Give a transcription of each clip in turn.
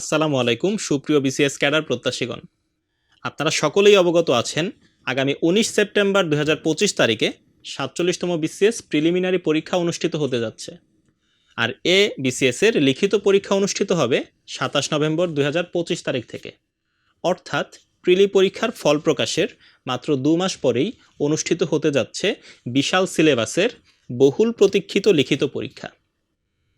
আসসালামু আলাইকুম, সুপ্রিয় বিসিএস ক্যাডার প্রত্যাশীগণ। আপনারা সকলেই অবগত আছেন, আগামী উনিশ সেপ্টেম্বর দু হাজার পঁচিশ তারিখে সাতচল্লিশতম বিসিএস প্রিলিমিনারি পরীক্ষা অনুষ্ঠিত হতে যাচ্ছে। আর এ বিসিএস এর লিখিত পরীক্ষা অনুষ্ঠিত হবে সাতাশ নভেম্বর দু হাজার পঁচিশ তারিখ থেকে। অর্থাৎ প্রিলি পরীক্ষার ফল প্রকাশের মাত্র দু মাস পরেই অনুষ্ঠিত হতে যাচ্ছে বিশাল সিলেবাসের বহুল প্রতীক্ষিত লিখিত পরীক্ষা।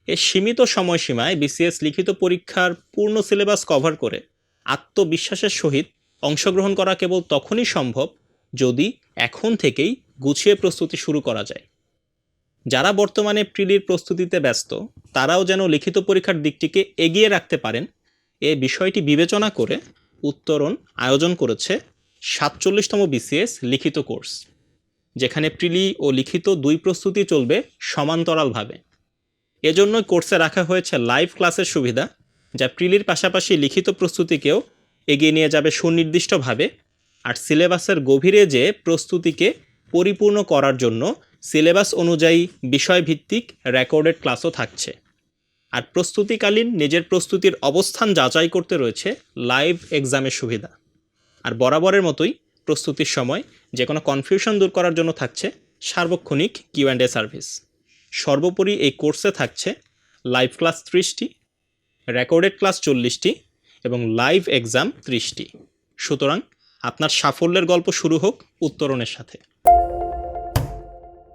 এর সীমিত সময়সীমায় বিসিএস লিখিত পরীক্ষার পূর্ণ সিলেবাস কভার করে আত্মবিশ্বাসের সহিত অংশগ্রহণ করা কেবল তখনই সম্ভব যদি এখন থেকেই গুছিয়ে প্রস্তুতি শুরু করা যায়। যারা বর্তমানে প্রিলির প্রস্তুতিতে ব্যস্ত, তারাও যেন লিখিত পরীক্ষার দিকটিকে এগিয়ে রাখতে পারেন, এ বিষয়টি বিবেচনা করে উত্তরণ আয়োজন করেছে সাতচল্লিশতম বিসিএস লিখিত কোর্স, যেখানে প্রিলি ও লিখিত দুই প্রস্তুতি চলবে সমান্তরালভাবে। এজন্য কোর্সে রাখা হয়েছে লাইভ ক্লাসের সুবিধা, যা প্রিলির পাশাপাশি লিখিত প্রস্তুতিকেও এগিয়ে নিয়ে যাবে সুনির্দিষ্টভাবে আর সিলেবাসের গভীরে যে প্রস্তুতিকে পরিপূর্ণ করার জন্য সিলেবাস অনুযায়ী বিষয়ভিত্তিক রেকর্ডেড ক্লাসও থাকছে। আর প্রস্তুতিকালীন নিজের প্রস্তুতির অবস্থান যাচাই করতে রয়েছে লাইভ এক্সামের সুবিধা। আর বরাবরের মতোই প্রস্তুতির সময় যে কোনো কনফিউশন দূর করার জন্য থাকছে সার্বক্ষণিক কিউ অ্যান্ড এ সার্ভিস। সর্বোপরি এই কোর্সে থাকছে লাইভ ক্লাস ত্রিশটি, রেকর্ডেড ক্লাস চল্লিশটি এবং লাইভ এক্সাম ত্রিশটি। সুতরাং আপনার সাফল্যের গল্প শুরু হোক উত্তরণের সাথে।